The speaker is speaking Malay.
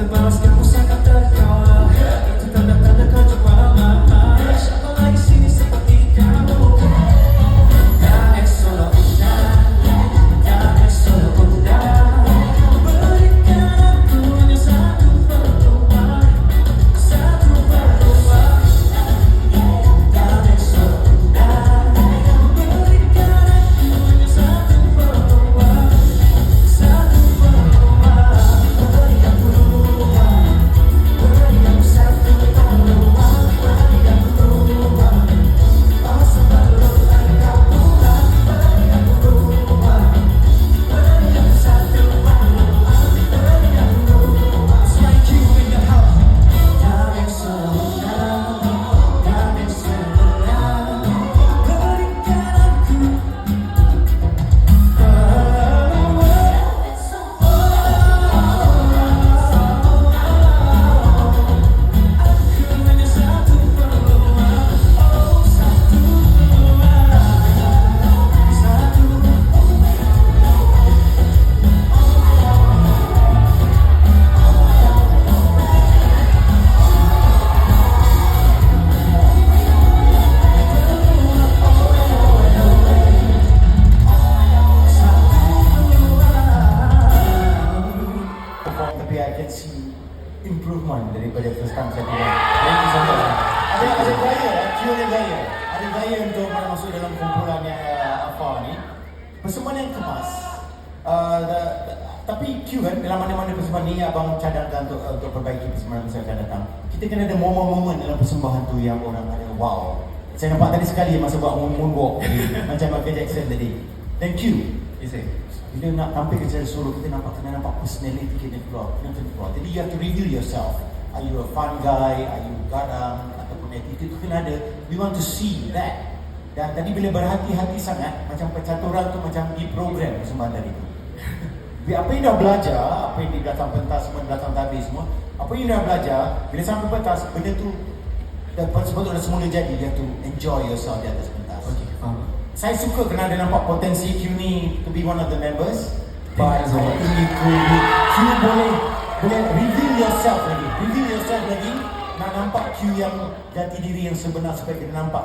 the master. I can see improvement daripada first time saya tiba. Thank you so much. Ada eh? ada gaya, ada gaya. Ada gaya untuk masuk dalam kumpulan yang eh, uh, apa ni? Persembahan yang kemas. Uh, the, the, tapi Q kan, eh, dalam mana-mana persembahan ni Abang cadangkan untuk, untuk perbaiki persembahan yang akan datang Kita kena ada momen-momen dalam persembahan tu yang orang ada wow Saya nampak tadi sekali masa buat moonwalk Macam Michael Jackson tadi Q, you say, bila nak tampil ke secara solo kita nampak kena nampak personality kita keluar, kena kena keluar. Jadi you have to reveal yourself. Are you a fun guy? Are you garang? Ataupun attitude tu kena ada. We want to see that. Dan tadi bila berhati-hati sangat, macam percaturan tu macam diprogram persembahan tadi tu. Bila apa yang dah belajar, apa yang di belakang pentas semua, belakang tabir semua, apa yang dah belajar, bila sampai pentas, benda tu dah sebetulnya dah semula jadi, you have to enjoy yourself di atas pentas. Saya suka kerana ada nampak potensi Q ni to be one of the members. But Thank you so I much. think you could, Q boleh boleh reveal yourself lagi. Reveal yourself lagi. Nak nampak Q yang jati diri yang sebenar supaya kita nampak